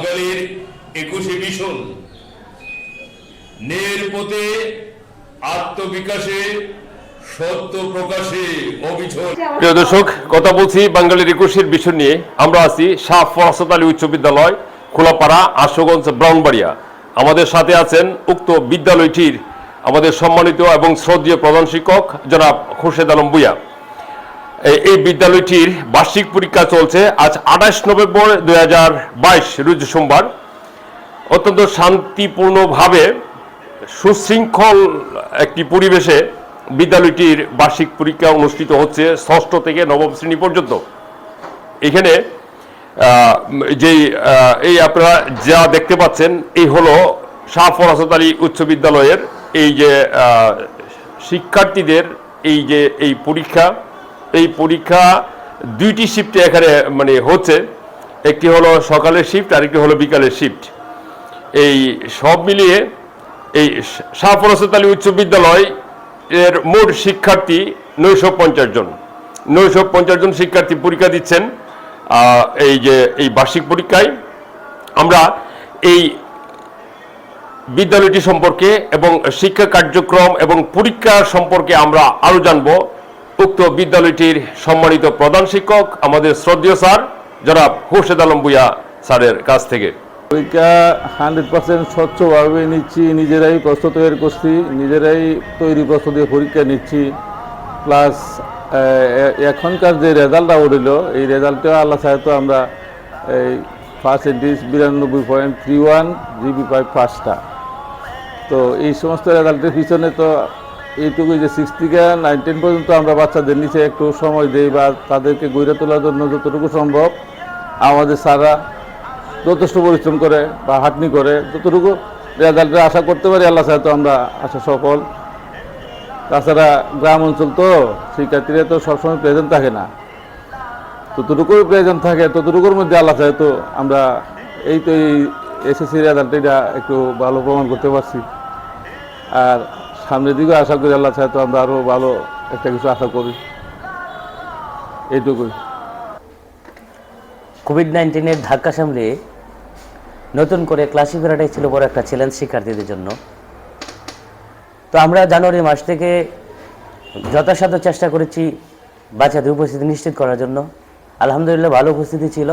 বাঙালির একুশে মিশন নের পথে আত্মবিকাশে প্রিয় দর্শক, কথা বলছি বাঙালির একুশের নিয়ে। আমরা আছি শাহ ফরাসত আলী উচ্চ বিদ্যালয়, খোলাপাড়া, আশুগঞ্জ ব্রাউনবাড়িয়া আমাদের সাথে আছেন উক্ত বিদ্যালয়টির আমাদের সম্মানিত এবং শ্রদ্ধীয় প্রধান শিক্ষক জনাব খুরশেদ আলম বুয়া এই- বিদ্যালয়টির বার্ষিক পরীক্ষা চলছে আজ আঠাশ নভেম্বর দুই হাজার বাইশ, রোজ সোমবার। অত্যন্ত শান্তিপূর্ণভাবে সুশৃঙ্খল একটি পরিবেশে বিদ্যালয়টির বার্ষিক পরীক্ষা অনুষ্ঠিত হচ্ছে ষষ্ঠ থেকে নবম শ্রেণি পর্যন্ত। এখানে যেই এই আপনারা যা দেখতে পাচ্ছেন, এই হলো শাহ ফরাসত আলী উচ্চ বিদ্যালয়ের এই যে শিক্ষার্থীদের এই যে, এই পরীক্ষা এই পরীক্ষা দুইটি শিফটে এখানে মানে হচ্ছে। একটি হলো সকালের শিফট আর একটি হলো বিকালের শিফট এই সব মিলিয়ে এই শাহ ফরাসত আলী উচ্চ বিদ্যালয় এর মোট শিক্ষার্থী নয়শো পঞ্চাশ জন। নয়শো পঞ্চাশ জন শিক্ষার্থী পরীক্ষা দিচ্ছেন এই যে, এই বার্ষিক পরীক্ষায়। আমরা এই বিদ্যালয়টি সম্পর্কে এবং শিক্ষা কার্যক্রম এবং পরীক্ষা সম্পর্কে আমরা আরও জানব। উক্ত বিদ্যালয়টির সম্মানিত প্রধান শিক্ষক, আমাদের শ্রদ্ধীয় স্যার, জনাব খুরশেদ আলম বুয়া স্যারের কাছ থেকে। পরীক্ষা হান্ড্রেড পার্সেন্ট স্বচ্ছভাবে নিচ্ছি, নিজেরাই প্রশ্ন তৈরি করছি, নিজেরাই তৈরি প্রশ্ন দিয়ে পরীক্ষা নিচ্ছি। প্লাস এখনকার যে রেজাল্টটা উঠিল, এই রেজাল্টটা আল্লাহ সাহেব তো আমরা, এই পার্সেন্টেজ বিরানব্বই পয়েন্ট থ্রি ওয়ান জিবি পাই পাঁচটা তো এই সমস্ত রেজাল্টের পিছনে তো এইটুকুই যে সিক্স থেকে নাইন টেন পর্যন্ত আমরা বাচ্চাদের নিচে একটু সময় দিই বা তাদেরকে গড়ে তোলার জন্য যতটুকু সম্ভব, আমাদের সারা যথেষ্ট পরিশ্রম করে বা হাটনি করে, যতটুকু রেজাল্টের আশা করতে পারি আল্লাহ সাহেব তো আমরা আশা সফল। তাছাড়া গ্রাম অঞ্চল তো, শিক্ষার্থীরা তো সবসময় প্রেজেন্ট থাকে না। যতটুকু প্রেজেন্ট থাকে, ততটুকুর মধ্যে আল্লাহ চাহে তো আমরা এই তো এই এসএসসি রেজাল্টটা একটু ভালো প্রমাণ করতে পারছি। আর সামনের দিকেও আশা করি আল্লাহ তো আমরা আরও ভালো একটা কিছু আশা করি। এইটুকুই। কোভিড নাইন্টিনের ধাক্কা সামলে নতুন করে ক্লাসিক ফেরাটাই ছিল বড় একটা চ্যালেঞ্জ শিক্ষার্থীদের জন্য। তো আমরা জানুয়ারি মাস থেকে যথাসাধ্য চেষ্টা করেছি বাচ্চাদের উপস্থিতি নিশ্চিত করার জন্য। আলহামদুলিল্লাহ ভালো উপস্থিতি ছিল।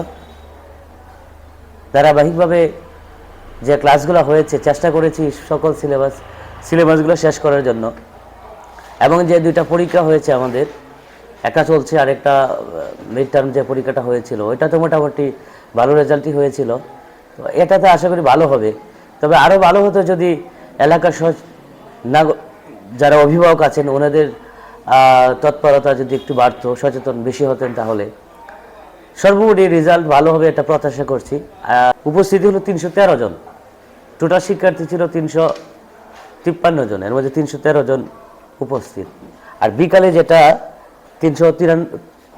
ধারাবাহিকভাবে যে ক্লাসগুলো হয়েছে, চেষ্টা করেছি সকল সিলেবাস সিলেবাসগুলো শেষ করার জন্য। এবং যে দুইটা পরীক্ষা হয়েছে আমাদের, একটা চলছে আর একটা মিড টার্ম যে পরীক্ষাটা হয়েছিল ওইটা তো মোটামুটি ভালো রেজাল্টই হয়েছিল। তো এটাতে আশা করি ভালো হবে। তবে আরও ভালো হতো যদি এলাকার নাগ- যারা অভিভাবক আছেন, ওনাদের তৎপরতা যদি একটু বাড়তো, সচেতন বেশি হতেন তাহলে। সর্বোপরি রেজাল্ট ভালো হবে এটা প্রত্যাশা করছি। উপস্থিতি হলো তিনশো তেরো জন। টোটাল শিক্ষার্থী ছিল তিনশো তিপ্পান্ন জন, এর মধ্যে তিনশো তেরো জন উপস্থিত। আর বিকালে যেটা, তিনশো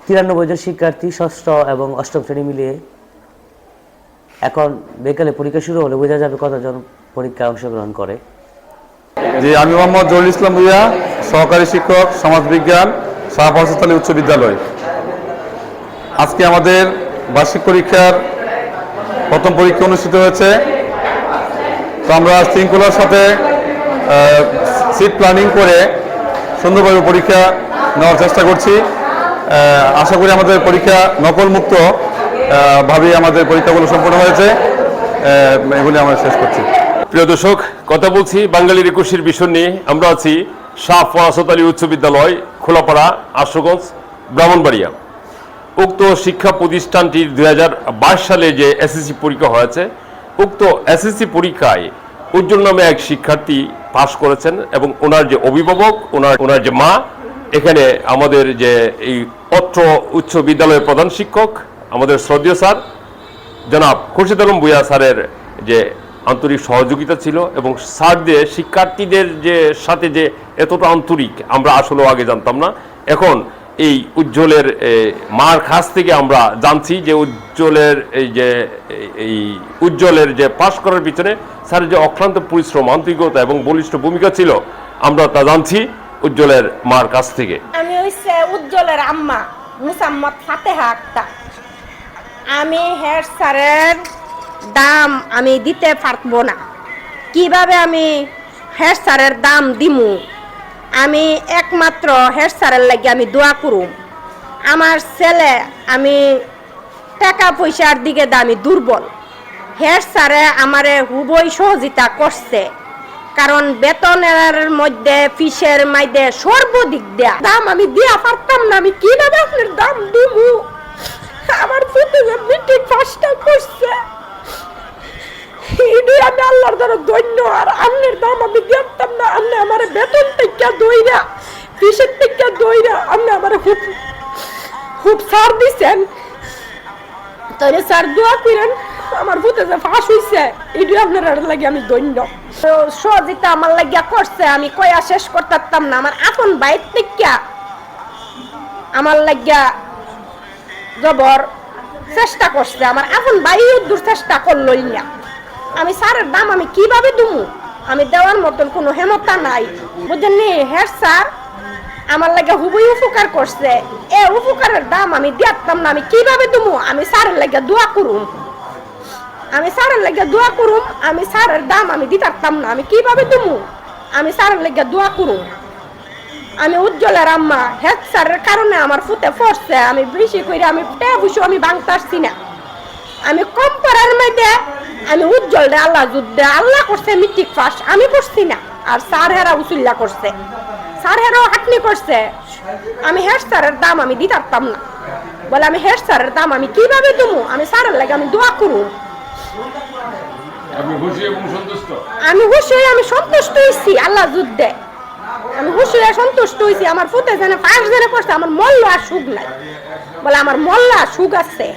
তিরানব্বই জন শিক্ষার্থী ষষ্ঠ এবং অষ্টম শ্রেণি মিলিয়ে এখন বিকালে পরীক্ষা শুরু হলে বোঝা যাবে কতজন পরীক্ষায় অংশগ্রহণ করে। জি, আমি মোহাম্মদ জহুর ইসলাম ভুইয়া, সহকারী শিক্ষক সমাজবিজ্ঞান শাহ ফরসত উচ্চ বিদ্যালয়। আজকে আমাদের বার্ষিক পরীক্ষার প্রথম পরীক্ষা অনুষ্ঠিত হয়েছে। তো আমরা শৃঙ্খলার সাথে সিট প্ল্যানিং করে সুন্দরভাবে পরীক্ষা নেওয়ার চেষ্টা করছি। আশা করি আমাদের পরীক্ষা নকলমুক্ত। ভাবে আমাদের পরীক্ষাগুলো সম্পন্ন হয়েছে। এগুলি আমরা শেষ করছি। প্রিয় দর্শক, কথা বলছি বাঙালির একুশের বিষয় নিয়ে। আমরা আছি শাহ ফরাসত আলী উচ্চ বিদ্যালয়, খোলাপাড়া, আশুগঞ্জ, ব্রাহ্মণবাড়িয়া। উক্ত শিক্ষা প্রতিষ্ঠানটির দু হাজার বাইশ সালে যে এসএসসি পরীক্ষা হয়েছে, উক্ত এসএসসি পরীক্ষায় উজ্জ্বল নামে এক শিক্ষার্থী পাশ করেছেন এবং ওনার যে অভিভাবক, ওনার ওনার যে মা, এখানে আমাদের যে এই অত্র উচ্চ বিদ্যালয়ের প্রধান শিক্ষক, আমাদের শ্রদ্ধীয় স্যার, জনাব খুরশিদ আলম বুয়া স্যারের যে আন্তরিক সহযোগিতা ছিল এবং স্যারদের, শিক্ষার্থীদের যে সাথে যে এতটা আন্তরিক, আমরা আসলেও আগে জানতাম না। এখন এই উজ্জ্বলের মার কাছ থেকে আমরা জানছি যে উজ্জ্বলের এই যে এই- উজ্জ্বলের যে পাশ করার পিছনে স্যার যে অক্লান্ত পরিশ্রম, আন্তরিকতা এবং বলিষ্ঠ ভূমিকা ছিল, আমরা তা জানছি উজ্জ্বলের মার কাছ থেকে। আমি হইছে উজ্জ্বলের আম্মা, মুসাম্মদ ফাতেহা আক্তার। আমি হেড স্যারের দাম আমি দিতে পারব না। কীভাবে আমি হেড স্যারের দাম দিমু? আমি একমাত্র হেড স্যারের লাগে আমি দোয়া করুম। আমার ছেলে আমি টাকা পয়সার দিকে দা আমি দুর্বল। হেড স্যারে আমারে হুবই সহযোগিতা করছে, কারণ বেতনের মধ্যে ফিসের মধ্যে সর্বদিক দেয়া। দাম আমি দিয়া পারতাম না, আমি কি কীভাবে আপনার দাম দিমু? আমার পুতে যে মিটিং পাঁচটা করছে আমি আল্লাহর দ্বারা ধন্য, আর আপনার দাম আমি দেখতাম না, আপনি আমার বেতন আপনি আমার সার দিছেন। তাহলে দোয়া করেন, আমার ভূতে যে ফাঁস হইছে এটি আপনার লাগে আমি দৈন্য আমার লাগিয়া করছে, আমি কয়া শেষ করতাম না, আমার আপন বাইর থেকে আমার লাগিয়া জবর চেষ্টা করছে, আমার এখন বাই দূর চেষ্টা করলই না। আমি স্যারের দাম আমি কীভাবে দুমু? আমি দেওয়ার মতন কোনো হেমতা নাই। বুঝলেন নি হ্যাঁ স্যার। আমার লাগে হুবই উপকার করছে। এ উপকারের দাম আমি দিয়াতাম না। আমি কীভাবে দুমু? আমি স্যারের লাগে দোয়া করুম। আমি স্যারের লাগে দোয়া করুম। আমি স্যারের দাম আমি দিতাম না। আমি কীভাবে দুমু? আমি স্যারের লাগে দোয়া করুম। আমি উজ্জ্বলের আম্মা। হেড স্যারের কারণে আমার ফুতে পড়ছে আমি বেশি করে আমি টেয়া বুঝো আমি বাংতারছি না। আমি কম পড়ার মধ্যে আমি উজ্জ্বল রে আল্লাহ যুদ্ধে আল্লাহ করছে মিট্রিক পাস আমি করছি না। আর স্যার হেরা উসুল্লা করছে। স্যার হেরাও হাটনি করছে। আমি হেড স্যারের দাম আমি দিতাম না। বলে আমি হেড স্যারের দাম আমি কীভাবে দেবো আমি স্যারের লাগে আমি দোয়া করুন আমি খুশি হয়ে আমি সন্তুষ্ট হয়েছি আল্লাহ যুদ্ধে আমি খুশি হয়ে সন্তুষ্ট হয়েছি আমার ফুটে যেন ফার্স্ট জেনে করছে আমার মল্ল আর সুখ নাই। বলে আমার মল্ল সুখ আছে।